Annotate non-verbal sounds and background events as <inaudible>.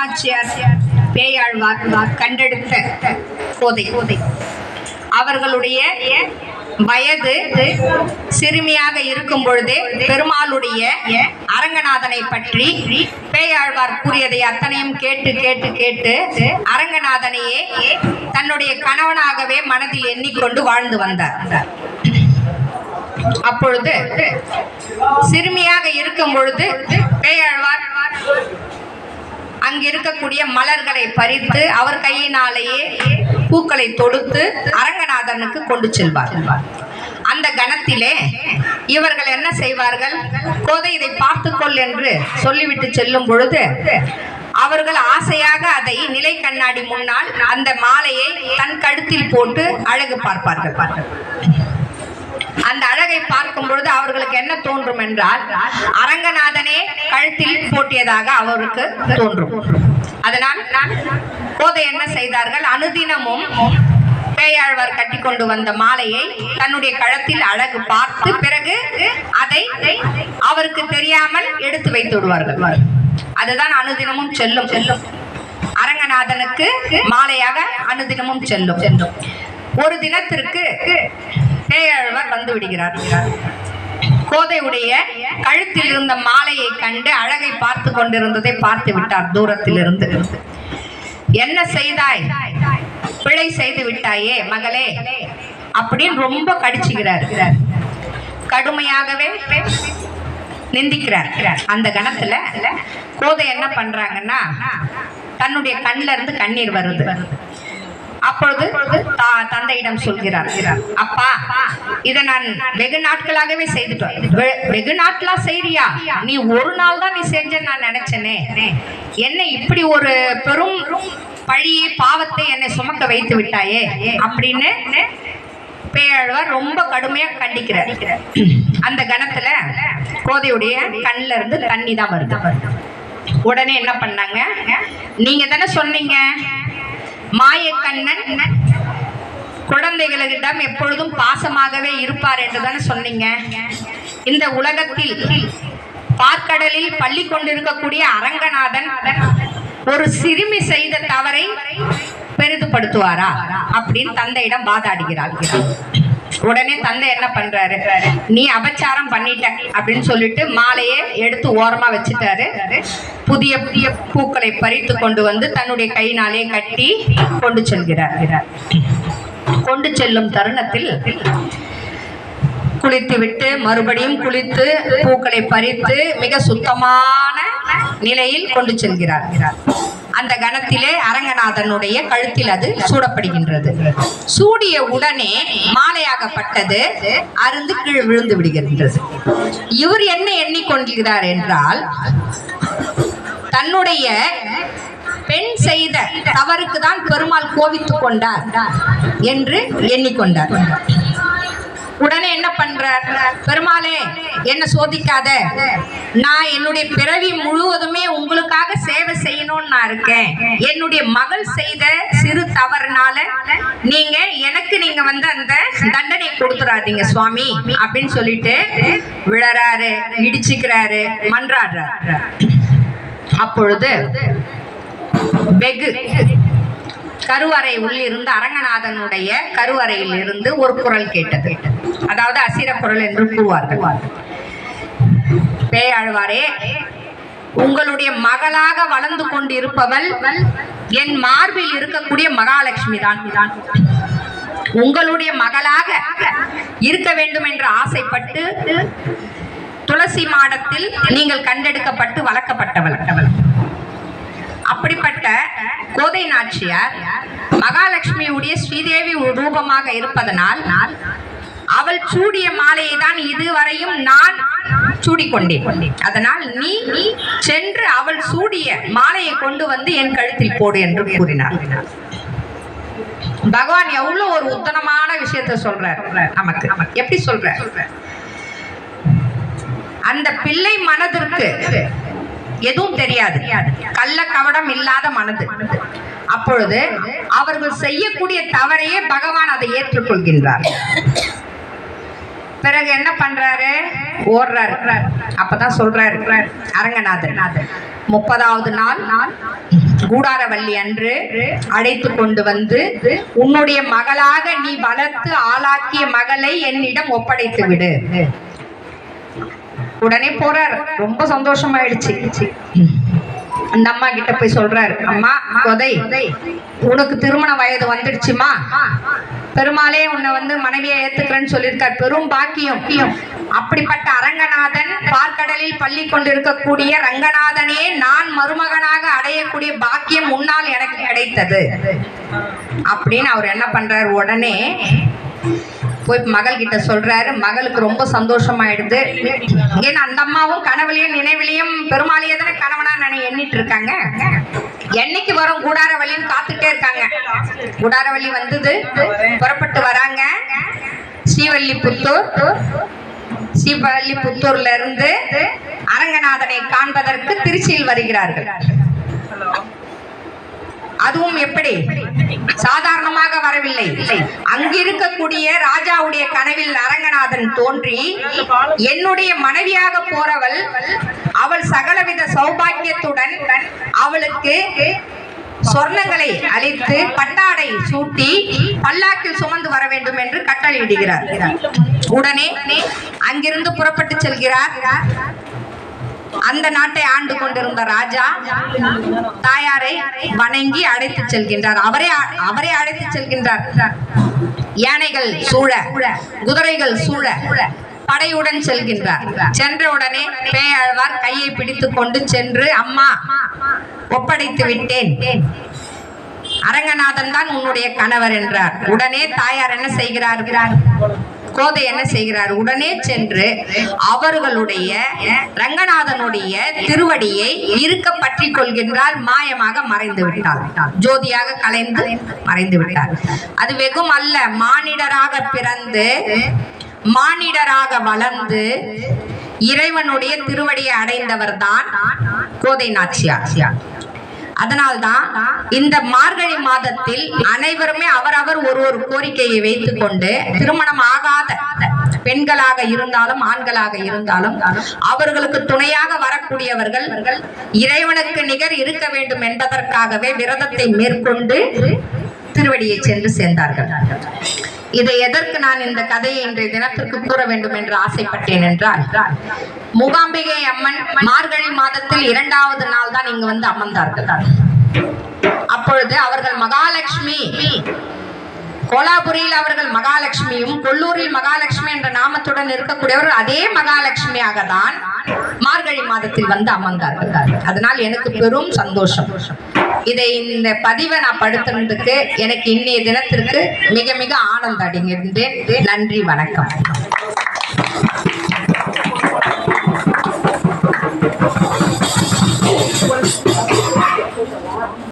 நாச்சியார் பேயாழ்வார் கண்டெடுத்த போதை. போதை அவர்களுடைய வயது சிறுமியாக இருக்கும் பொழுதே பெருமாளுடைய அரங்கநாதனை பற்றி பேயாழ்வார் கூறியதை அத்தனையும் கேட்டு கேட்டு கேட்டு அரங்கநாதனையே தன்னுடைய கணவனாகவே மனதில் எண்ணிக்கொண்டு வாழ்ந்து வந்தார். அப்பொழுது சிறுமியாக இருக்கும் பொழுது பேயாழ்வார் அங்கு இருக்கக்கூடிய மலர்களை பறித்து அவர் கையினாலேயே பூக்களை தொடுத்து அரங்கநாதனுக்கு கொண்டு செல்வார். அந்த கணத்திலே இவர்கள் என்ன செய்வார்கள்? கோதை இதை பார்த்துக்கொள் என்று சொல்லிவிட்டு செல்லும் பொழுது அவர்கள் ஆசையாக அதை நிலை கண்ணாடி முன்னால் அந்த மாலையை தன் கழுத்தில் போட்டு அழகு பார்ப்பார்கள். அந்த அழகை பார்க்கும் பொழுது அவர்களுக்கு என்ன தோன்றும் என்றால் அரங்கநாதனே கழுத்தில் போட்டியதாக அவருக்கு தோன்றும். அதனால் போதை என்ன செய்தார்கள்? அனுதினமும் பேயாழ்வார் கட்டி கொண்டு வந்த மாலையை தன்னுடைய கழுத்தில் அழகு பார்த்து பிறகு அதை அவருக்கு தெரியாமல் எடுத்து வைத்து விடுவார்கள். அதுதான் அனுதினமும் செல்லும். செல்லும் அரங்கநாதனுக்கு மாலையாக அனுதினமும் செல்லும் செல்லும். ஒரு தினத்திற்கு பேயாழ்வார் வந்து விடுகிறார். கோதையுடைய கழுத்தில் இருந்த மாலையை கண்டு அழகை பார்த்து கொண்டிருந்ததை பார்த்து விட்டார் தூரத்தில் இருந்து என்ன செய்தாய்? பிழை செய்து விட்டாயே மகளே அப்படின்னு ரொம்ப கடிச்சுகிறார் கடுமையாகவே நிந்திக்கிறார். அந்த கணத்துல கோதை என்ன பண்றாங்கன்னா தன்னுடைய கண்ல இருந்து கண்ணீர் வருது. அப்பொழுது தா- தந்தையிடம் சொல்கிறார் அப்பா இதை நான் வெகு நாட்களாகவே செய்துட்டோம் வெகு நாட்களா செய்றியா? நீ ஒரு நாள் தான் நீ செஞ்ச நான் நினைச்சனே. என்ன இப்படி ஒரு பெரும் பழியை பாவத்தை என்னை சுமக்க வைத்து விட்டாயே? அப்படின்னு பேயாழ்வார் ரொம்ப கடுமையா கண்டிக்கிறார். அந்த கணத்துல கோதையுடைய கண்ணில இருந்து தண்ணி தான் வருது. உடனே என்ன பண்ணாங்க? நீங்க தானே சொன்னீங்க மாயக்கண்ணன் குழந்தைகளிடம் எப்பொழுதும் பாசமாகவே இருப்பார் என்று தானே சொன்னீங்க. இந்த உலகத்தில் பார்க்கடலில் பள்ளி கொண்டிருக்கக்கூடிய அரங்கநாதன் ஒரு சிறுமி செய்த தவறை பெரிதுபடுத்துவாரா? அப்படின்னு தந்தையிடம் வாதாடுகிறார்கள். உடனே தந்தை என்ன பண்றாரு? நீ அபச்சாரம் பண்ணிட்ட அப்படின்னு சொல்லிட்டு மாலையை எடுத்து ஓரமா வச்சுட்டாரு. புதிய புதிய பூக்களை பறித்து கொண்டு வந்து தன்னுடைய கையினாலே கட்டி கொண்டு செல்கிறார். கொண்டு செல்லும் தருணத்தில் குளித்து விட்டு மறுபடியும் குளித்து பூக்களை பறித்து மிக சுத்தமான நிலையில் கொண்டு செல்கிறார். அந்த கணத்திலே அரங்கநாதனுடைய கழுத்தில் அது சூடப்படுகின்றது. சூடிய உடனே மாலையாகப்பட்டது அருந்து கீழ் விழுந்து விடுகின்றது. இவர் என்ன எண்ணிக்கொண்டிருக்கிறார் என்றால் தன்னுடைய பெண் செய்த தவறுக்கு தான் பெருமாள் கோவித்துக் கொண்டார் என்று எண்ணிக்கொண்டார். உடனே என்ன பண்றார்? பெருமாளே என்ன சோதிக்காத? நான் என்னுடைய பிறவி முழுவதுமே உங்களுக்காக சேவை செய்யணும்னு நான் இருக்கேன். என்னுடைய மகள் செய்த சிறு தவறுனால நீங்க எனக்கு நீங்க வந்து அந்த தண்டனை கொடுத்துறாதீங்க சுவாமி அப்படின்னு சொல்லிட்டு விழறாரு இடிச்சுக்கிறாரு மன்றாடுறாரு. அப்பொழுது வெகு கருவறை உள்ளிருந்து அரங்கநாதனுடைய கருவறையில் இருந்து ஒரு குரல் கேட்டது. அதாவது அசிர பொருள் என்று கூறுவார்கள். பேயாழ்வாரே உங்களுடைய மகளாக வளர்ந்து கொண்டு இருப்பவள் என் மார்பில் இருக்கக்கூடிய மகாலட்சுமி தான். உங்களுடைய மகளாக இருக்க வேண்டும் என்று ஆசைப்பட்டு துளசி மாடத்தில் நீங்கள் கண்டெடுக்கப்பட்டு வளர்க்கப்பட்டவள். அப்படிப்பட்ட கோதை நாச்சியார் மகாலட்சுமியுடைய ஸ்ரீதேவி ரூபமாக இருப்பதனால் அவள் சூடிய மாலையை தான் இதுவரையும் நான் சூடிக்கொண்டேன். அதனால் நீ சென்று அவள் சூடிய மாலையை கொண்டு வந்து என் கழுத்தில் போடு என்று கூறினார் பகவான் எவ்வளவு ஒரு உத்தனமான விஷயத்தை சொல்றார். நமக்கு. எப்படி சொல்ற அந்த பிள்ளை மனதிற்கு எதுவும் தெரியாது. கள்ள கவடம் இல்லாத மனது. அப்பொழுது அவர்கள் செய்யக்கூடிய தவறையே பகவான் அதை ஏற்றுக்கொள்கின்றார். பிறகு என்ன பண்றாரு? ஓடுறாரு. அப்பதான் சொல்றாரு அரங்கநாதன் முப்பதாவது நாள் நான் கூடாரவள்ளி அன்று அழைத்து கொண்டு வந்து உன்னுடைய மகளாக நீ வளர்த்து ஆளாக்கிய மகளை என்னிடம் ஒப்படைத்து விடு. உடனே போறாரு. ரொம்ப சந்தோஷமாயிடுச்சு. அந்த அம்மா கிட்ட போய் சொல்றாரு அம்மா கொதை உனக்கு திருமண வயது வந்துடுச்சுமா? பெருமாளே உன்னை வந்து மனைவியை ஏத்துக்கிறேன்னு சொல்லியிருக்கார். பெரும் பாக்கியம். அப்படிப்பட்ட அரங்கநாதன் பார்க்கடலில் பள்ளி கொண்டிருக்கக்கூடிய ரங்கநாதனே நான் மருமகனாக அடையக்கூடிய பாக்கியம் உன்னால் எனக்கு கிடைத்தது. அப்படின்னு அவர் என்ன பண்றார்? உடனே போய் மகள் கிட்ட சொல்றாரு. மகளுக்கு ரொம்ப சந்தோஷமாயிடுது. ஏன்னா அந்த அம்மாவும் கனவுலையும் நினைவிலையும் பெருமாளையே தானே கணவனா நினை எண்ணிட்டு இருக்காங்க. என்னைக்கு வரும்? கூடாரவள்ளின்னு காத்துட்டே இருக்காங்க. கூடாரவள்ளி வந்தது. புறப்பட்டு வராங்க. ஸ்ரீவல்லிபுத்தூர். ஸ்ரீவல்லிபுத்தூர்ல இருந்து அரங்கநாதனை காண்பதற்கு திருச்சியில் வருகிறார்கள். அதுவும் எப்படி? சாதாரணமாக வரவில்லை. அங்கிருக்கக்கூடிய ராஜாவுடைய கனவில் அரங்கநாதன் தோன்றி என்னுடைய மனைவியாக போறவள் அவள் சகலவித சௌபாக்கியத்துடன் அவளுக்கு சொர்ணங்களை அழித்து பட்டாடை சூட்டி பல்லாக்கில் சுமந்து வர வேண்டும் என்று கட்டளையிடுகிறார். உடனே அங்கிருந்து புறப்பட்டு செல்கிறார். அந்த நாட்டை ஆண்டு கொண்டிருந்த ராஜா தாயாரை வணங்கி அழைத்து செல்கின்றார். அவரே அவரே அழைத்து செல்கின்றார். யானைகள் சூழ குதிரைகள் சூழ படையுடன் செல்கின்றார். சென்றவுடனே பேயாழ்வார் கையை பிடித்துக் கொண்டு சென்று அம்மா ஒப்படைத்து விட்டேன். அரங்கநாதன் தான் உன்னுடைய கணவர் என்றார். உடனே தாயார் என்ன செய்கிறார்? கோதை என்ன செய்கிறார்? உடனே சென்று அவர்களுடைய ரங்கநாதனுடைய திருவடியை இருக்க பற்றி கொள்கின்றால் மாயமாக மறைந்து விட்டார். ஜோதியாக கலைந்து மறைந்து விட்டார். அது வெகும் அல்ல மானிடராக பிறந்து மானிடராக வளர்ந்து இறைவனுடைய திருவடியை அடைந்தவர் தான் கோதை நாச்சியார். அதனால்தான் இந்த மார்கழி மாதத்தில் அனைவருமே அவரவர் ஒரு ஒரு கோரிக்கையை வைத்துக் கொண்டு திருமணம் ஆகாத பெண்களாக இருந்தாலும் ஆண்களாக இருந்தாலும் அவர்களுக்கு துணையாக வரக்கூடியவர்கள் இறைவனுக்கு நிகர் இருக்க வேண்டும் என்பதற்காகவே விரதத்தை மேற்கொண்டு திருவடியை சென்று சேர்ந்தார்கள். இதை எதற்கு நான் இந்த கதையை இன்றைய தினத்திற்கு கூற வேண்டும் என்று ஆசைப்பட்டேன் என்றால் மூகாம்பிகை அம்மன் மார்கழி மாதத்தில் இரண்டாவது நாள் தான் இங்கு வந்து அமர்ந்தார்கள். அப்பொழுது அவர்கள் மகாலட்சுமி கோலாபுரியில் அவர்கள் மகாலட்சுமியும் கொல்லூரில் மகாலட்சுமி என்ற நாமத்துடன் இருக்கக்கூடியவர் அதே மகாலட்சுமியாக தான் மார்கழி மாதத்தில் வந்து அமர்ந்தார்கள். அதனால் எனக்கு பெரும் சந்தோஷம். இதை இந்த பதிவை நான் படுத்துனதுக்கு எனக்கு இன்னைய தினத்திற்கு மிக மிக ஆனந்தம் அடைகின்றேன் நன்றி வணக்கம். What <laughs>